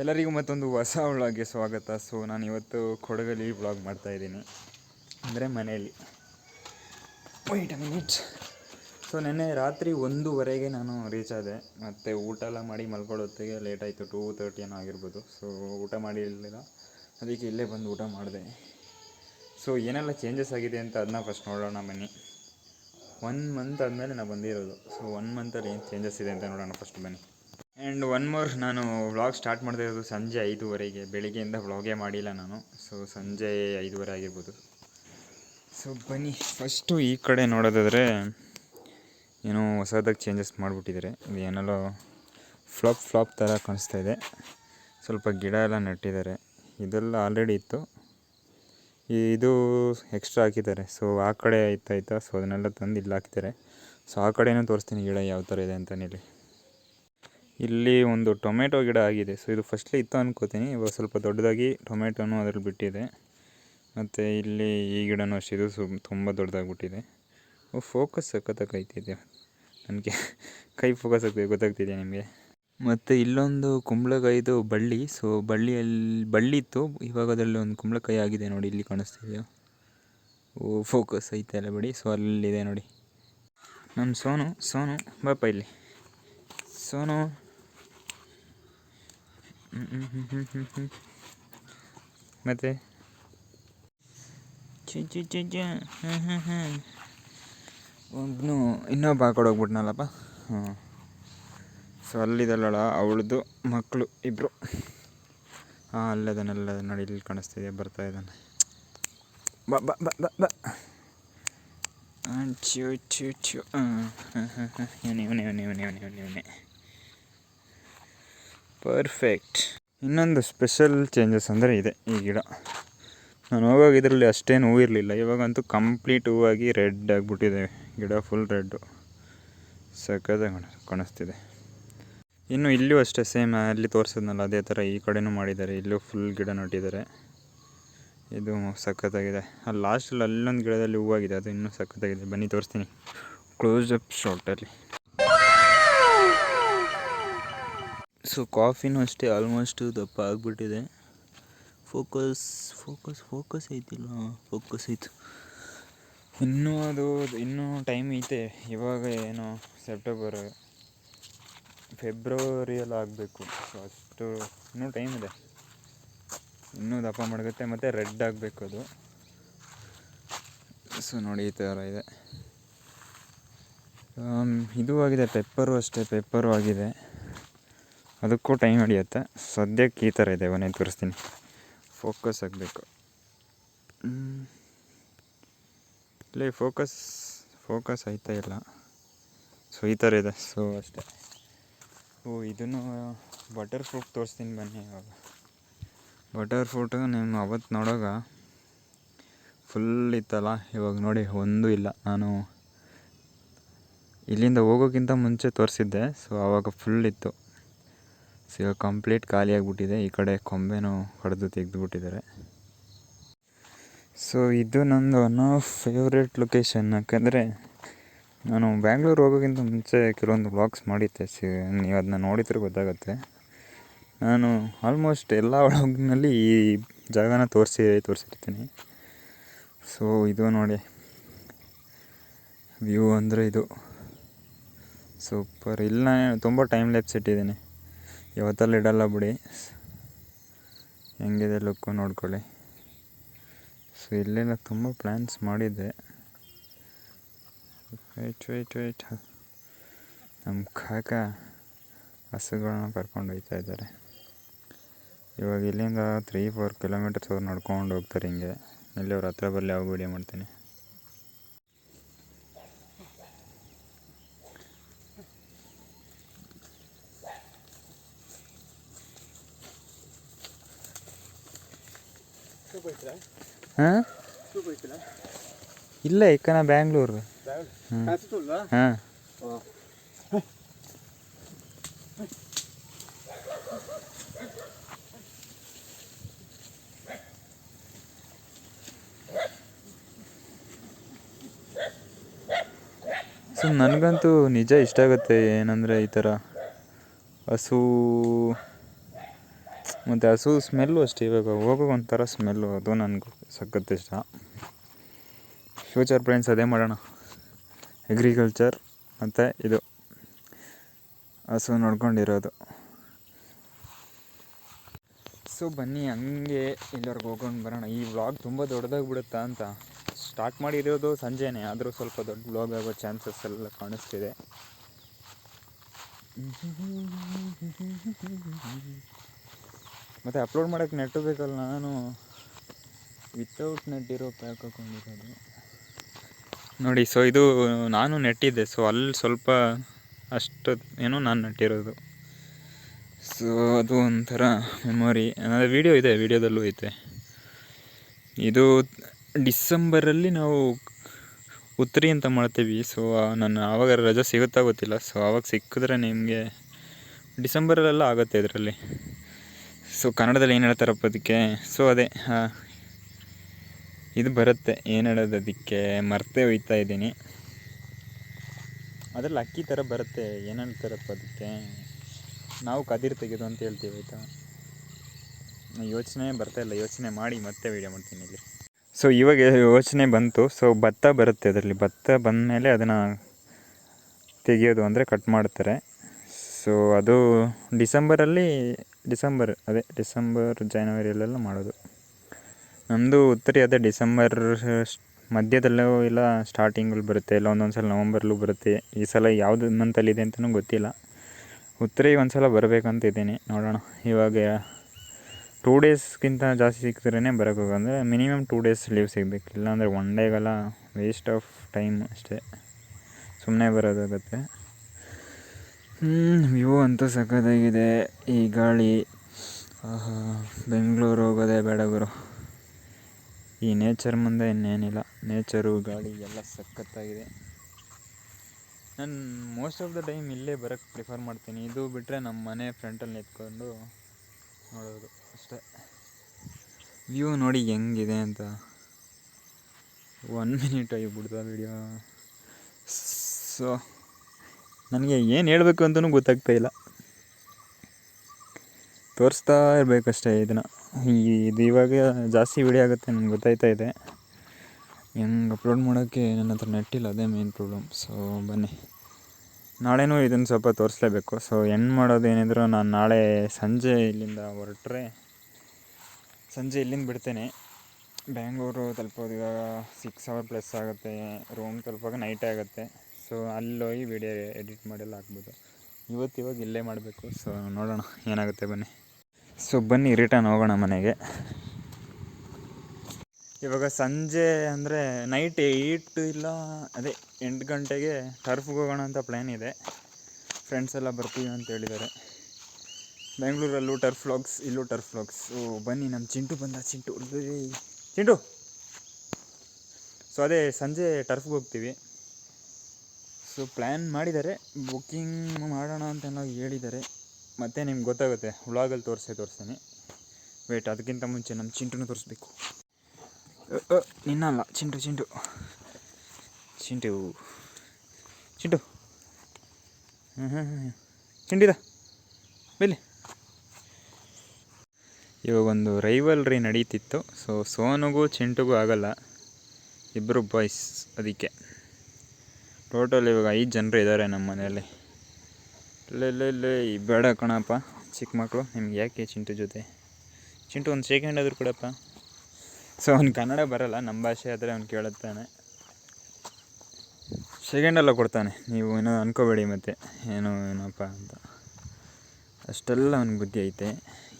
ಎಲ್ಲರಿಗೂ ಮತ್ತೊಂದು ಹೊಸ ವ್ಲಾಗ್ಗೆ ಸ್ವಾಗತ. ಸೊ ನಾನು ಇವತ್ತು ಕೊಡಗಲ್ಲಿ ವ್ಲಾಗ್ ಮಾಡ್ತಾ ಇದ್ದೀನಿ. ಅಂದರೆ ಮನೆಯಲ್ಲಿ. ವೈಟ್ ಮಿನಿಟ್ಸ್ ಸೊ ನೆನ್ನೆ ರಾತ್ರಿ ಒಂದೂವರೆಗೆ ನಾನು ರೀಚ್ ಆದೆ. ಮತ್ತು ಊಟ ಎಲ್ಲ ಮಾಡಿ ಮಲ್ಕೊಳ್ಳೋತ್ತಿಗೆ ಲೇಟ್ ಆಯಿತು. ಟೂ ತರ್ಟಿ ಏನೋ ಆಗಿರ್ಬೋದು. ಸೊ ಊಟ ಮಾಡಿರಲಿಲ್ಲ ಅದಕ್ಕೆ ಇಲ್ಲೇ ಬಂದು ಊಟ ಮಾಡಿದೆ. ಸೊ ಏನೆಲ್ಲ ಚೇಂಜಸ್ ಆಗಿದೆ ಅಂತ ಅದನ್ನ ಫಸ್ಟ್ ನೋಡೋಣ ಬನ್ನಿ. ಒನ್ ಮಂತ್ ಆದಮೇಲೆ ನಾನು ಬಂದಿರೋದು. ಸೊ ಒನ್ ಮಂತಲ್ಲಿ ಏನು ಚೇಂಜಸ್ ಇದೆ ಅಂತ ನೋಡೋಣ ಫಸ್ಟ್ ಬನ್ನಿ. ಆ್ಯಂಡ್ ಒನ್ ಮೋರ್ ನಾನು ವ್ಲಾಗ್ ಸ್ಟಾರ್ಟ್ ಮಾಡ್ತಾ ಇರೋದು ಸಂಜೆ ಐದೂವರೆಗೆ. ಬೆಳಿಗ್ಗೆಯಿಂದ ವ್ಲಾಗೇ ಮಾಡಿಲ್ಲ ನಾನು. ಸೊ ಸಂಜೆ ಐದೂವರೆ ಆಗಿರ್ಬೋದು. ಸೊ ಬನ್ನಿ. ಫಸ್ಟು ಈ ಕಡೆ ನೋಡೋದಾದರೆ, ಏನೋ ಹೊಸದಾಗಿ ಚೇಂಜಸ್ ಮಾಡಿಬಿಟ್ಟಿದ್ದಾರೆ ಇದು ಏನೆಲ್ಲೋ ಫ್ಲಾಪ್ ಫ್ಲಾಪ್ ಥರ ಕಾಣಿಸ್ತಾ ಇದೆ. ಸ್ವಲ್ಪ ಗಿಡ ಎಲ್ಲ ನೆಟ್ಟಿದ್ದಾರೆ. ಇದೆಲ್ಲ ಆಲ್ರೆಡಿ ಇತ್ತು. ಇದು ಎಕ್ಸ್ಟ್ರಾ ಹಾಕಿದ್ದಾರೆ. ಸೊ ಆ ಕಡೆ ಆಯ್ತಾ ಆಯ್ತಾ ಸೊ ಅದನ್ನೆಲ್ಲ ತಂದು ಇಲ್ಲಿ ಹಾಕಿದ್ದಾರೆ. ಸೊ ಆ ಕಡೆಯೂ ತೋರಿಸ್ತೀನಿ ಗಿಡ ಯಾವ ಥರ ಇದೆ ಅಂತ ಇಲ್ಲಿ ಒಂದು ಟೊಮೆಟೊ ಗಿಡ ಆಗಿದೆ. ಸೊ ಇದು ಫಸ್ಟ್ಲಿ ಇತ್ತು ಅನ್ಕೋತೀನಿ. ಇವಾಗ ಸ್ವಲ್ಪ ದೊಡ್ಡದಾಗಿ ಟೊಮೆಟೊನು ಅದ್ರಲ್ಲಿ ಬಿಟ್ಟಿದೆ. ಮತ್ತು ಇಲ್ಲಿ ಈ ಗಿಡನೂ ಅಷ್ಟೇ. ಇದು ಸು, ತುಂಬ ದೊಡ್ಡದಾಗ್ಬಿಟ್ಟಿದೆ. ಓ ಫೋಕಸ್ ಸಖತ್ತಾಗೈತಿದೆ ನನಗೆ ಕೈ ಫೋಕಸ್ ಆಗ್ತಿದೆ. ಗೊತ್ತಾಗ್ತಿದೆ ನಿಮಗೆ? ಮತ್ತು ಇಲ್ಲೊಂದು ಕುಂಬಳಕಾಯಿದು ಬಳ್ಳಿ. ಸೊ ಬಳ್ಳಿಯಲ್ಲಿ ಬಳ್ಳಿ ಇತ್ತು. ಇವಾಗ ಅದರಲ್ಲಿ ಒಂದು ಕುಂಬಳಕಾಯಿ ಆಗಿದೆ ನೋಡಿ. ಇಲ್ಲಿ ಕಾಣಿಸ್ತಿದೆಯೋ? ಓ ಫೋಕಸ್ ಐತೆ ಅಲ್ಲ ಬಿಡಿ. ಸೊ ಅಲ್ಲಿದೆ ನೋಡಿ. ನಮ್ಮ ಸೋನು ಸೋನು, ಬಾಪ ಇಲ್ಲಿ. ಸೋನು ಮತ್ತೆ? ಚಿ ಚಿ ಚಿ ಚಿ ಹಾಂ ಹಾಂ ಹಾಂ ಒಬ್ಬನು ಇನ್ನೊಬ್ಬ ಆ ಹ್ಞೂ ಸೊ ಅಲ್ಲಿದಲ್ಲಳ ಅವಳದು ಮಕ್ಕಳು ಇಬ್ಬರು ಹಾಂ ಅಲ್ಲದನ್ನೆಲ್ಲ ನೋಡಿ ಇಲ್ಲಿ ಕಾಣಿಸ್ತಿದೆ ಬರ್ತಾ ಇದ್ದಾನೆ. ಬಾ ಬಾ ಬಾ ಬಾ ಬಾ. ಹಾಂ ಚು ಚು ಚು ಹಾಂ ಹಾಂ ಹಾಂ ಹಾಂ ಇವನೇ ಇವನೇ ಇವನೇ ಇವನೇ ಇವನೇ ಇವನೇ. ಪರ್ಫೆಕ್ಟ್. ಇನ್ನೊಂದು ಸ್ಪೆಷಲ್ ಚೇಂಜಸ್ ಅಂದರೆ ಇದೆ, ಈ ಗಿಡ. ನಾನು ಹೋಗೋ ಇದರಲ್ಲಿ ಅಷ್ಟೇನು ಹೂ ಇರಲಿಲ್ಲ. ಇವಾಗಂತೂ ಕಂಪ್ಲೀಟ್ ಹೂವಾಗಿ ರೆಡ್ ಆಗಿಬಿಟ್ಟಿದೆ. ಗಿಡ ಫುಲ್ ರೆಡ್ಡು ಸಖತ್ತಾಗಿ ಕಾಣ, ಕಾಣಿಸ್ತಿದೆ. ಇನ್ನು ಇಲ್ಲೂ ಅಷ್ಟೇ ಸೇಮ್ ಅಲ್ಲಿ ತೋರಿಸಿದ್ನಲ್ಲ, ಅದೇ ಥರ ಈ ಕಡೆನೂ ಮಾಡಿದ್ದಾರೆ. ಇಲ್ಲೂ ಫುಲ್ ಗಿಡ ನಟ್ಟಿದ್ದಾರೆ. ಇದು ಸಖತ್ತಾಗಿದೆ. ಅಲ್ಲಿ ಲಾಸ್ಟಲ್ಲಿ ಅಲ್ಲೊಂದು ಗಿಡದಲ್ಲಿ ಹೂವಾಗಿದೆ, ಅದು ಇನ್ನೂ ಸಖತ್ತಾಗಿದೆ. ಬನ್ನಿ ತೋರಿಸ್ತೀನಿ. ಕ್ಲೋಸ್ ಅಪ್ ಶಾರ್ಟಲ್ಲಿ ಸೊ ಕಾಫಿನೂ ಅಷ್ಟೇ ಆಲ್ಮೋಸ್ಟು ದಪ್ಪ ಆಗಿಬಿಟ್ಟಿದೆ. ಫೋಕಸ್ ಫೋಕಸ್ ಫೋಕಸ್ ಐತಿಲ್ಲ. ಫೋಕಸ್ ಐತು. ಇನ್ನೂ ಅದು, ಇನ್ನೂ ಟೈಮ್ ಐತೆ. ಇವಾಗ ಏನು ಸೆಪ್ಟೆಂಬರ್ ಫೆಬ್ರವರಿಯಲ್ಲಿ ಆಗಬೇಕು. ಸೊ ಅಷ್ಟು, ಇನ್ನೂ ಟೈಮ್ ಇದೆ. ಇನ್ನೂ ದಪ್ಪ ಮಡಗುತ್ತೆ, ಮತ್ತು ರೆಡ್ ಆಗಬೇಕು ಅದು. ಸೊ ನೋಡಿ ಈ ಥರ ಇದೆ. ಇದು ಆಗಿದೆ ಪೆಪ್ಪರು ಅಷ್ಟೇ ಪೆಪ್ಪರು ಆಗಿದೆ. ಅದಕ್ಕೂ ಟೈಮ್ ಹಿಡಿಯುತ್ತೆ. ಸದ್ಯಕ್ಕೆ ಈ ಥರ ಇದೆ ಮನೆ ತೋರಿಸ್ತೀನಿ. ಫೋಕಸ್ ಆಗಬೇಕು. ಇಲ್ಲಿ ಫೋಕಸ್ ಫೋಕಸ್ ಆಯ್ತಾ ಇಲ್ಲ? ಸೊ ಈ ಥರ ಇದೆ. ಸೊ ಅಷ್ಟೇ. ಓ, ಇದನ್ನು ಬಟರ್ ಫ್ರೂಟ್ ತೋರಿಸ್ತೀನಿ ಬನ್ನಿ ಇವಾಗ. ಬಟರ್ ಫ್ರೂಟು ನಿಮ್ಮ ಅವತ್ತು ನೋಡೋಗ ಫುಲ್ ಇತ್ತಲ್ಲ? ಇವಾಗ ನೋಡಿ, ಒಂದೂ ಇಲ್ಲ. ನಾನು ಇಲ್ಲಿಂದ ಹೋಗೋಕ್ಕಿಂತ ಮುಂಚೆ ತೋರಿಸಿದ್ದೆ. ಸೊ ಆವಾಗ ಫುಲ್ ಇತ್ತು. ಸೊ ಕಂಪ್ಲೀಟ್ ಖಾಲಿ ಆಗಿಬಿಟ್ಟಿದೆ. ಈ ಕಡೆ ಕೊಂಬೆನೂ ಹೊಡೆದು ತೆಗೆದುಬಿಟ್ಟಿದ್ದಾರೆ. ಸೊ ಇದು ನಂದು ಆಫ್ ಫೇವ್ರೆಟ್ ಲೊಕೇಶನ್ ಯಾಕಂದರೆ ನಾನು ಬ್ಯಾಂಗ್ಳೂರು ಹೋಗೋಕ್ಕಿಂತ ಮುಂಚೆ ಕೆಲವೊಂದು ವ್ಲಾಗ್ಸ್ ಮಾಡಿದ್ದೆ. ಸಿ ನೀವು ಅದನ್ನ ನೋಡಿದ್ರೆ ಗೊತ್ತಾಗುತ್ತೆ. ನಾನು ಆಲ್ಮೋಸ್ಟ್ ಎಲ್ಲ ಒಳಗಿನಲ್ಲಿ ಈ ಜಾಗನ ತೋರಿಸಿ, ತೋರಿಸಿರ್ತೀನಿ. ಸೊ ಇದು ನೋಡಿ. ವ್ಯೂ ಅಂದರೆ ಇದು. ಸೂಪರ್ ಇಲ್ಲ ತುಂಬ ಟೈಮ್ ಲ್ಯಾಪ್ಸ್ ಇಟ್ಟಿದ್ದೀನಿ. ಇವತ್ತಲ್ಲಿ ಇಡಲ್ಲ ಬಿಡಿ. ಹೆಂಗಿದೆ ಲುಕ್ಕು ನೋಡ್ಕೊಳ್ಳಿ. ಸೊ ಇಲ್ಲೆಲ್ಲ ತುಂಬ ಪ್ಲ್ಯಾನ್ಸ್ ಮಾಡಿದ್ದೆ. ವೆಯ್ಟ್ ವೆಯ್ಟ್ ವೆಯ್ಟ್ ನಮ್ಮ ಕಾಕ ಹಸುಗಳನ್ನ ಕರ್ಕೊಂಡು ಹೋಗ್ತಾ ಇದ್ದಾರೆ. ಇವಾಗ ಇಲ್ಲಿಂದ ತ್ರೀ ಫೋರ್ ಕಿಲೋಮೀಟರ್ಸ್ ಅವ್ರು ನಡ್ಕೊಂಡು ಹೋಗ್ತಾರೆ ಹಿಂಗೆ. ಇಲ್ಲಿ ಅವ್ರ ಹತ್ರ ಬರಲಿ ಅವಾಗ ವೀಡಿಯೋ ಮಾಡ್ತೀನಿ. ಹಾಂ? ಇಲ್ಲ ಇಕ್ಕನ ಬ್ಯಾಂಗ್ಳೂರು. ಹಾಂ. ಸೊ ನನಗಂತೂ ನಿಜ ಇಷ್ಟ ಆಗುತ್ತೆ ಏನಂದರೆ ಈ ಥರ ಹಸು ಮತ್ತು ಹಸು ಸ್ಮೆಲ್ಲು ಅಷ್ಟೇ ಇವಾಗ ಹೋಗೋ ಒಂಥರ ಸ್ಮೆಲ್ಲು ಅದು ನನಗೆ, ಸಖತ್ ಇಷ್ಟ. ಫ್ಯೂಚರ್ ಪ್ಲ್ಯಾನ್ಸ್ ಅದೇ ಮಾಡೋಣ. ಅಗ್ರಿಕಲ್ಚರ್ ಮತ್ತು ಇದು ಹಸು ನೋಡ್ಕೊಂಡಿರೋದು. ಸೊ ಬನ್ನಿ ಹಂಗೆ ಎಲ್ಲರಿಗೂ ಹೋಗ್ಕೊಂಡು ಬರೋಣ. ಈ ವ್ಲಾಗ್ ತುಂಬ ದೊಡ್ಡದಾಗಿ ಬಿಡುತ್ತಾ ಅಂತ. ಸ್ಟಾರ್ಟ್ ಮಾಡಿರೋದು ಸಂಜೆನೇ, ಆದರೂ ಸ್ವಲ್ಪ ದೊಡ್ಡ ವ್ಲಾಗ್ ಆಗೋ ಚಾನ್ಸಸ್ ಎಲ್ಲ ಕಾಣಿಸ್ತಿದೆ. ಮತ್ತು ಅಪ್ಲೋಡ್ ಮಾಡೋಕ್ಕೆ ನೆಟ್ ಬೇಕಲ್ಲ, ನಾನು ವಿತೌಟ್ ನೆಟ್ ಇರೋ ಪ್ಯಾಕ್ ಹಾಕೊಂಡಿರೋದು. ನೋಡಿ ಸೊ ಇದು ನಾನು ನೆಟ್ಟಿದ್ದೆ ಸೊ ಅಲ್ಲಿ ಸ್ವಲ್ಪ ಅಷ್ಟು ಏನೋ ನಾನು ನೆಟ್ಟಿರೋದು ಸೊ ಅದು ಒಂಥರ ಮೆಮೊರಿ ಅಂದರೆ ವೀಡಿಯೋ ಇದೆ ವೀಡಿಯೋದಲ್ಲೂ ಐತೆ. ಇದು ಡಿಸೆಂಬರಲ್ಲಿ ನಾವು ಉತ್ತರಿ ಅಂತ ಮಾಡ್ತೀವಿ ಸೊ ನನ್ನ ಆವಾಗ ರಜೆ ಸಿಗುತ್ತಾ ಗೊತ್ತಿಲ್ಲ ಸೊ ಆವಾಗ ಸಿಕ್ಕಿದ್ರೆ ನಿಮಗೆ ಡಿಸೆಂಬರಲ್ಲೆಲ್ಲ ಆಗುತ್ತೆ ಇದರಲ್ಲಿ. ಸೊ ಕನ್ನಡದಲ್ಲಿ ಏನು ಹೇಳ್ತಾರಪ್ಪ ಅದಕ್ಕೆ? ಸೊ ಅದೇ ಇದು ಬರುತ್ತೆ, ಏನು ಹೇಳೋದು ಅದಕ್ಕೆ? ಮರ್ತೇ ಹೋಯ್ತಾ ಇದ್ದೀನಿ. ಅದರಲ್ಲಿ ಅಕ್ಕಿ ಥರ ಬರುತ್ತೆ, ಏನು ಹೇಳ್ತಾರಪ್ಪ ಅದಕ್ಕೆ? ನಾವು ಕದಿರು ತೆಗೆದು ಅಂತ ಹೇಳ್ತೀವಿ, ಆಯಿತಾ? ಯೋಚನೆ ಬರ್ತಾ ಇಲ್ಲ, ಯೋಚನೆ ಮಾಡಿ ಮತ್ತೆ ವೀಡಿಯೋ ಮಾಡ್ತೀನಿ ಇಲ್ಲಿ. ಸೊ ಇವಾಗ ಯೋಚನೆ ಬಂತು ಸೊ ಭತ್ತ ಬರುತ್ತೆ ಅದರಲ್ಲಿ. ಭತ್ತ ಬಂದಮೇಲೆ ಅದನ್ನು ತೆಗೆಯೋದು ಅಂದರೆ ಕಟ್ ಮಾಡ್ತಾರೆ. ಸೊ ಅದು ಡಿಸೆಂಬರಲ್ಲಿ ಡಿಸೆಂಬರ್, ಅದೇ ಡಿಸೆಂಬರ್, ಜನವರಿಯಲ್ಲೆಲ್ಲ ಮಾಡೋದು. ನಮ್ಮದು ಉತ್ತರಿ ಅದೇ ಡಿಸೆಂಬರ್ ಮಧ್ಯದಲ್ಲೂ ಇಲ್ಲ ಸ್ಟಾರ್ಟಿಂಗಲ್ಲಿ ಬರುತ್ತೆ, ಇಲ್ಲ ಒಂದೊಂದು ಸಲ ನವಂಬರ್ಲೂ ಬರುತ್ತೆ, ಈ ಸಲ ಯಾವುದು ಮಂತಲ್ಲಿದೆ ಅಂತಲೂ ಗೊತ್ತಿಲ್ಲ. ಉತ್ತರಿ ಒಂದು ಸಲ ಬರಬೇಕಂತ ಇದ್ದೀನಿ, ನೋಡೋಣ. ಇವಾಗ ಟೂ ಡೇಸ್ಗಿಂತ ಜಾಸ್ತಿ ಸಿಕ್ಕಿದ್ರೇ ಬರೋಕ್ಕೋಗ ಅಂದರೆ ಮಿನಿಮಮ್ ಟೂ ಡೇಸ್ ಲೀವ್ ಸಿಗಬೇಕು, ಇಲ್ಲಾಂದರೆ ಒನ್ ಡೇಗೆಲ್ಲ ವೇಸ್ಟ್ ಆಫ್ ಟೈಮ್ ಅಷ್ಟೇ. ಸುಮ್ಮನೆ ಬರೋದಾಗುತ್ತೆ. ವ್ಯೂ ಅಂತೂ ಸಖತ್ತಾಗಿದೆ. ಈ ಗಾಳಿ, ಆಹಾ, ಬೆಂಗಳೂರು ಹೋಗೋದೆ ಬೇಡ ಗುರು. ಈ ನೇಚರ್ ಮುಂದೆ ಇನ್ನೇನಿಲ್ಲ. ನೇಚರು ಗಾಳಿ ಎಲ್ಲ ಸಖತ್ತಾಗಿದೆ. ನಾನು ಮೋಸ್ಟ್ ಆಫ್ ದ ಟೈಮ್ ಇಲ್ಲೇ ಬರೋಕ್ಕೆ ಪ್ರಿಫರ್ ಮಾಡ್ತೀನಿ. ಇದು ಬಿಟ್ಟರೆ ನಮ್ಮ ಮನೆ ಫ್ರಂಟಲ್ಲಿ ನಿಂತ್ಕೊಂಡು ನೋಡೋದು ಅಷ್ಟೇ. ವ್ಯೂ ನೋಡಿ ಹೆಂಗಿದೆ ಅಂತ. ಒನ್ ಮಿನಿಟ್ ಆಗಿಬಿಡ್ತಾ ವಿಡಿಯೋ ಸೊ ನನಗೆ ಏನು ಹೇಳಬೇಕು ಅಂತಲೂ ಗೊತ್ತಾಗ್ತಾ ಇಲ್ಲ. ತೋರಿಸ್ತಾ ಇರಬೇಕಷ್ಟೇ ಇದನ್ನು ಇದು ಇವಾಗ ಜಾಸ್ತಿ ವಿಡಿಯೋ ಆಗುತ್ತೆ ನನಗೆ ಗೊತ್ತಾಯ್ತಾ ಇದೆ. ಹೆಂಗೆ ಅಪ್ಲೋಡ್ ಮಾಡೋಕ್ಕೆ ನನ್ನ ಹತ್ರ ನೆಟ್ಟಿಲ್ಲ ಅದೇ ಮೇನ್ ಪ್ರಾಬ್ಲಮ್ ಸೊ ಬನ್ನಿ. ನಾಳೆನೂ ಇದನ್ನು ಸ್ವಲ್ಪ ತೋರಿಸ್ಲೇಬೇಕು. ಸೊ ಎಂಡ್ ಮಾಡೋದು ಏನಿದ್ರು ನಾನು ನಾಳೆ ಸಂಜೆ ಇಲ್ಲಿಂದ ಹೊರಟ್ರೆ ಸಂಜೆ ಇಲ್ಲಿಂದ ಬಿಡ್ತೇನೆ. ಬ್ಯಾಂಗ್ಳೂರು ತಲುಪೋದು ಇವಾಗ ಸಿಕ್ಸ್ ಅವರ್ ಪ್ಲಸ್ ಆಗುತ್ತೆ. ರೂಮ್ ತಲುಪಾಗ ನೈಟೇ ಆಗುತ್ತೆ. ಸೊ ಅಲ್ಲೋಗಿ ವಿಡಿಯೋ ಎಡಿಟ್ ಮಾಡೆಲ್ಲ ಹಾಕ್ಬೋದು ಇವತ್ತು ಇವಾಗ ಇಲ್ಲೇ ಮಾಡಬೇಕು. ಸೊ ನೋಡೋಣ, ಏನಾಗುತ್ತೆ ಬನ್ನಿ. ಸೊ ಬನ್ನಿ ರಿಟರ್ನ್ ಹೋಗೋಣ ಮನೆಗೆ. ಇವಾಗ ಸಂಜೆ ಅಂದರೆ ನೈಟ್ ಏಯ್ಟ್ ಇಲ್ಲ, ಅದೇ ಎಂಟು ಗಂಟೆಗೆ ಟರ್ಫ್ಗೆ ಹೋಗೋಣ ಅಂತ ಪ್ಲ್ಯಾನ್ ಇದೆ. ಫ್ರೆಂಡ್ಸ್ ಎಲ್ಲ ಬರ್ತೀವಿ ಅಂತ ಹೇಳಿದ್ದಾರೆ. ಬೆಂಗಳೂರಲ್ಲೂ ಟರ್ಫ್ ವ್ಲಾಗ್ಸ್ ಇಲ್ಲೂ ಟರ್ಫ್ ವ್ಲಾಗ್ಸ್ ಓ, ಬನ್ನಿ ನಮ್ಮ ಚಿಂಟು ಬಂದ, ಚಿಂಟು. ಚಿಂಟು ಸೊ ಅದೇ ಸಂಜೆ ಟರ್ಫ್ಗೆ ಹೋಗ್ತೀವಿ ಸೊ ಪ್ಲ್ಯಾನ್ ಮಾಡಿದ್ದಾರೆ. ಬುಕ್ಕಿಂಗ್ ಮಾಡೋಣ ಅಂತೆಲ್ಲ ಹೇಳಿದ್ದಾರೆ. ಮತ್ತೆ ನಿಮ್ಗೆ ಗೊತ್ತಾಗುತ್ತೆ. ವ್ಲಾಗಲ್ಲಿ ತೋರಿಸೇ ತೋರಿಸ್ತೀನಿ ವೇಟ್ ಅದಕ್ಕಿಂತ ಮುಂಚೆ ನಮ್ಮ ಚಿಂಟುನ ತೋರಿಸ್ಬೇಕು. ನಿನ್ನಲ್ಲ ಚಿಂಟು ಚಿಂಟು. ಚಿಂಟು. ಚಿಂಟು. ಹ್ಞೂ ಹ್ಞೂ ಹ್ಞೂ ಚಿಂಟಿದ? ಬೆಲ್ಲಿ. ಇವಾಗ ಒಂದು ರೈವಲ್ರಿ ನಡೀತಿತ್ತು. ಸೊ ಸೋನುಗೂ ಚಿಂಟುಗೂ ಆಗಲ್ಲ. ಇಬ್ಬರು ಬಾಯ್ಸ್ ಅದಕ್ಕೆ. ಟೋಟಲ್ ಇವಾಗ ಐದು ಜನರು ಇದ್ದಾರೆ ನಮ್ಮ ಮನೆಯಲ್ಲಿ. ಇಲ್ಲೇ ಬೇಡ ಕಣಪ್ಪ ಚಿಕ್ಕ ಮಕ್ಕಳು ನಿಮ್ಗೆ ಯಾಕೆ ಚಿಂಟು ಜೊತೆ? ಚಿಂಟು ಒಂದು ಸೆಕೆಂಡ್ ಆದರೂ ಕೊಡಪ್ಪ. ಸೊ ಅವ್ನು ಕನ್ನಡ ಬರಲ್ಲ ನಮ್ಮ ಭಾಷೆ ಆದರೆ ಅವ್ನು ಕೇಳುತ್ತಾನೆ. ಸೆಕೆಂಡೆಲ್ಲ ಕೊಡ್ತಾನೆ. ನೀವು ಏನೋ ಅನ್ಕೋಬೇಡಿ ಮತ್ತೆ. ಏನೋ ಏನಪ್ಪ ಅಂತ. ಅಷ್ಟೆಲ್ಲ ಅವ್ನಿಗೆ ಬುದ್ಧಿ ಐತೆ.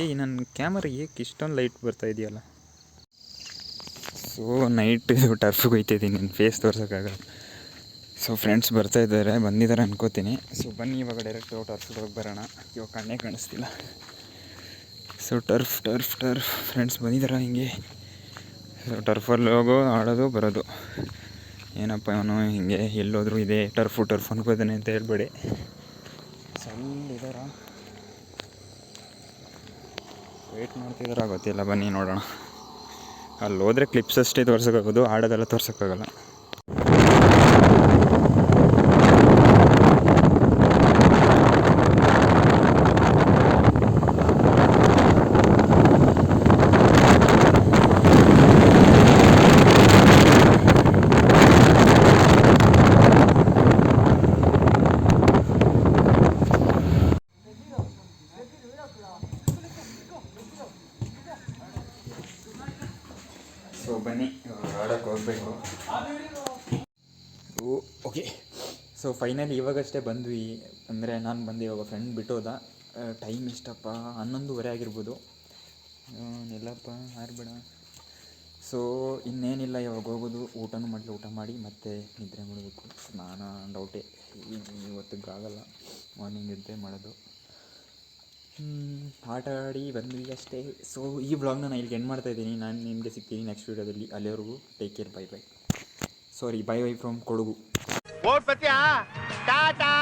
ಏಯ್ ನನ್ನ ಕ್ಯಾಮರಾ ಏಕೆ ಇಷ್ಟೊಂದು ಲೈಟ್ ಬರ್ತಾ ಇದೆಯಲ್ಲ? ಸೊ ನೈಟ್ ಟರ್ಫಿಗೆ ಹೋಯ್ತಿದ್ದೀನಿ ನನ್ನ ಫೇಸ್ ತೋರ್ಸೋಕ್ಕಾಗಲ್ಲ. ಸೊ ಫ್ರೆಂಡ್ಸ್ ಬರ್ತಾ ಇದ್ದಾರೆ, ಬಂದಿದ್ದಾರೆ ಅನ್ಕೋತೀನಿ. ಸೊ ಬನ್ನಿ, ಇವಾಗ ಡೈರೆಕ್ಟ್ ಟರ್ಫಿಗೆ ಹೋಗಿ ಬರೋಣ. ಇವಾಗ ಕಣ್ಣೇ ಕಾಣಿಸ್ತಿಲ್ಲ. So turf turf turf friends ಬಂದಿದ್ದಾರೆ ಹಿಂಗೆ? ಸೊ ಟರ್ಫಲ್ಲಿ ಹೋಗೋ, ಆಡೋದು, ಬರೋದು. ಏನಪ್ಪ ಅವನು ಹಿಂಗೆ ಎಲ್ಲೋದ್ರು ಇದೆ ಟರ್ಫು ಟರ್ಫ್ ಅನ್ಕೋತಾನೆ ಅಂತ ಹೇಳ್ಬೇಡಿ. ಸೊ ವೇಟ್ ವೆಯ್ಟ್ ಮಾಡ್ತಿದಾರ ಗೊತ್ತಿಲ್ಲ, ಬನ್ನಿ ನೋಡೋಣ. ಅಲ್ಲಿ ಹೋದರೆ ಕ್ಲಿಪ್ಸ್ ಅಷ್ಟೇ ತೋರ್ಸೋಕ್ಕಾಗೋದು, ಆಡೋದೆಲ್ಲ ತೋರ್ಸೋಕ್ಕಾಗಲ್ಲ. ಸೊ ಬನ್ನಿ ಆಡೋಕ್ಕೆ ಹೋಗಬೇಕು. ಓಕೆ ಸೊ ಫೈನಲಿ ಇವಾಗಷ್ಟೇ ಬಂದ್ವಿ. ಅಂದರೆ ನಾನು ಬಂದು ಇವಾಗ ಫ್ರೆಂಡ್ ಬಿಟ್ಟೋದ. ಟೈಮ್ ಎಷ್ಟಪ್ಪ? ಹನ್ನೊಂದುವರೆ ಆಗಿರ್ಬೋದು. ಎಲ್ಲಪ್ಪ ಹಾರ್ಬೇಡ. ಸೊ ಇನ್ನೇನಿಲ್ಲ, ಇವಾಗ ಹೋಗೋದು. ಊಟನೂ ಮಾಡಲಿ, ಊಟ ಮಾಡಿ, ಮತ್ತೆ ನಿದ್ರೆ ಮಾಡಬೇಕು. ಸ್ನಾನ ಡೌಟೇ ಇವತ್ತಿಗಾಗಲ್ಲ. ಮಾರ್ನಿಂಗ್ ನಿದ್ದೆ ಮಾಡೋದು. ಆಟ ಆಡಿ ಬಂದ್ವಿ ಅಷ್ಟೇ. ಸೊ ಈ ಬ್ಲಾಗ್ನ ನಾನು ಇಲ್ಲಿಗೆ ಎಂಡ್ ಮಾಡ್ತಾ ಇದ್ದೀನಿ. ನಾನು ನಿಮಗೆ ಸಿಗ್ತೀನಿ ನೆಕ್ಸ್ಟ್ ವೀಡಿಯೋದಲ್ಲಿ ಅಲ್ಲಿವರೆಗೂ take care bye bye sorry bye bye from Kodagu. Tata?